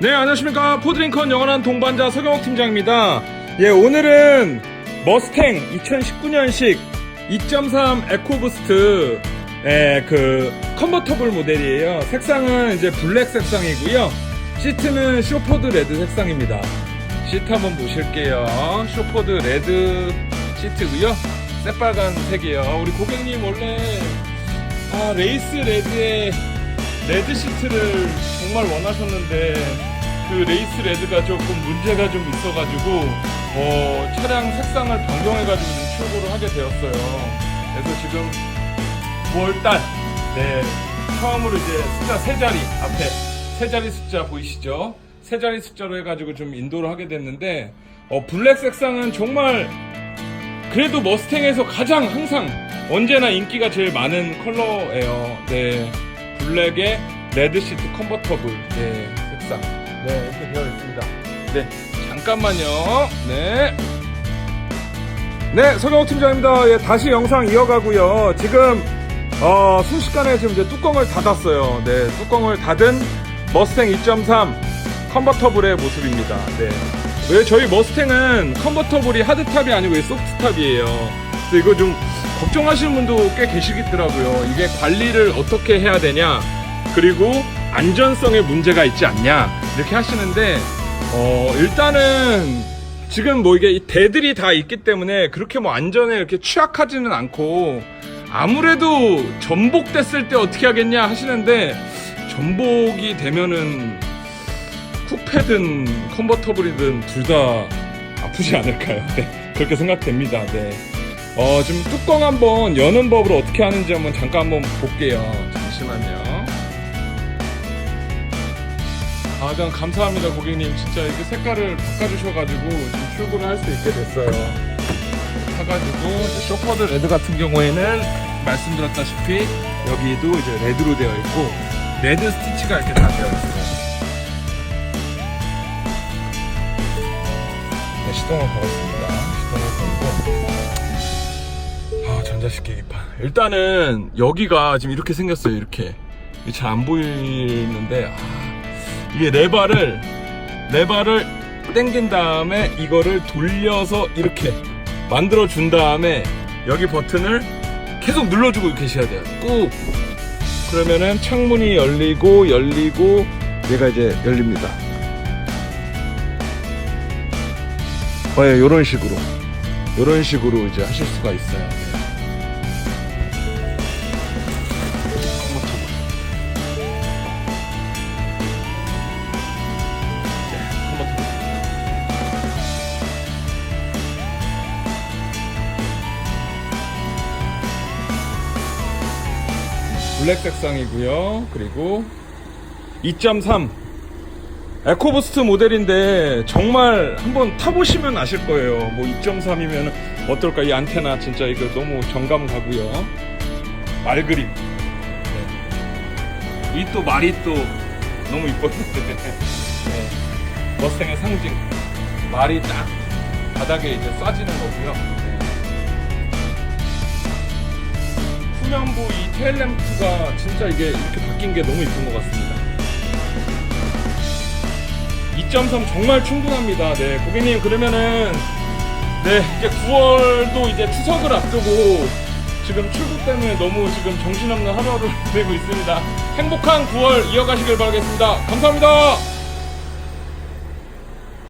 네, 안녕하십니까. 포드링컨 영원한 동반자 서경욱 팀장입니다. 예, 오늘은 머스탱 2019년식 2.3 에코부스트, 예, 그, 컨버터블 모델이에요. 색상은 이제 블랙 색상이고요. 시트는 쇼포드 레드 색상입니다. 시트 한번 보실게요. 쇼포드 레드 시트고요. 새빨간 색이에요. 우리 고객님 원래, 아, 레이스 레드에 레드 시트를 정말 원하셨는데 그 레이스 레드가 조금 문제가 좀 있어가지고 어, 차량 색상을 변경해가지고 좀 출고를 하게 되었어요. 그래서 지금 9월달 네 처음으로 이제 숫자 세 자리 앞에 세 자리 숫자 보이시죠? 세 자리 숫자로 해가지고 좀 인도를 하게 됐는데 어, 블랙 색상은 정말 그래도 머스탱에서 가장 항상 언제나 인기가 제일 많은 컬러예요. 네. 블랙에 레드 시트 컨버터블 네, 색상. 네, 이렇게 되어 있습니다. 네. 잠깐만요. 네. 네, 서경호 팀장입니다. 예, 다시 영상 이어가고요. 지금 어, 순식간에 지금 이제 뚜껑을 닫았어요. 네, 뚜껑을 닫은 머스탱 2.3 컨버터블의 모습입니다. 네. 왜 저희 머스탱은 컨버터블이 하드탑이 아니고 소프트탑이에요. 그래서 이거 좀 걱정하시는 분도 꽤 계시겠더라고요. 이게 관리를 어떻게 해야 되냐, 그리고 안전성에 문제가 있지 않냐, 이렇게 하시는데, 어, 일단은 지금 뭐 이게 이 대들이 다 있기 때문에 그렇게 뭐 안전에 이렇게 취약하지는 않고, 아무래도 전복됐을 때 어떻게 하겠냐 하시는데, 전복이 되면은 쿠페든 컨버터블이든 둘 다 아프지 않을까요? 네, 그렇게 생각됩니다. 네. 어, 지금 뚜껑 한번 여는 법을 어떻게 하는지 한번 잠깐 한번 볼게요. 잠시만요. 아, 일단 감사합니다, 고객님. 진짜 이렇게 색깔을 바꿔주셔가지고 지금 출고를 할 수 있게 됐어요. 사가지고 쇼퍼드 레드 같은 경우에는 말씀드렸다시피 여기도 이제 레드로 되어 있고 레드 스티치가 이렇게 다 되어 있어요. 네, 시동을 걸었습니다. 시동을 걸고 아, 전자식 계기판. 일단은 여기가 지금 이렇게 생겼어요. 이렇게 잘 안 보이는데 아, 이게 레바를 레바를 당긴 다음에 이거를 돌려서 이렇게 만들어 준 다음에 여기 버튼을 계속 눌러주고 계셔야 돼요. 꾹. 그러면은 창문이 열리고 열리고 얘가 이제 열립니다. 어, 예, 요런 식으로. 요런 식으로 이제 하실 수가 있어요. 블랙 색상이고요. 그리고 2.3 에코부스트 모델인데 정말 한번 타보시면 아실 거예요. 뭐 2.3이면 어떨까 이 안테나 진짜 이거 너무 정감 가고요. 말 그림. 네. 이또 말이 또 너무 이뻤는데. 네. 머스탱의 상징. 말이 딱 바닥에 이제 쏴지는 거고요. 후면부 이 테일램프가 진짜 이게 이렇게 바뀐 게 너무 이쁜 것 같습니다. 2.3 정말 충분합니다. 네, 고객님 그러면은 네 이제 9월도 이제 추석을 앞두고 지금 출국 때문에 너무 지금 정신없는 하루를 보내고 있습니다. 행복한 9월 이어가시길 바라겠습니다. 감사합니다.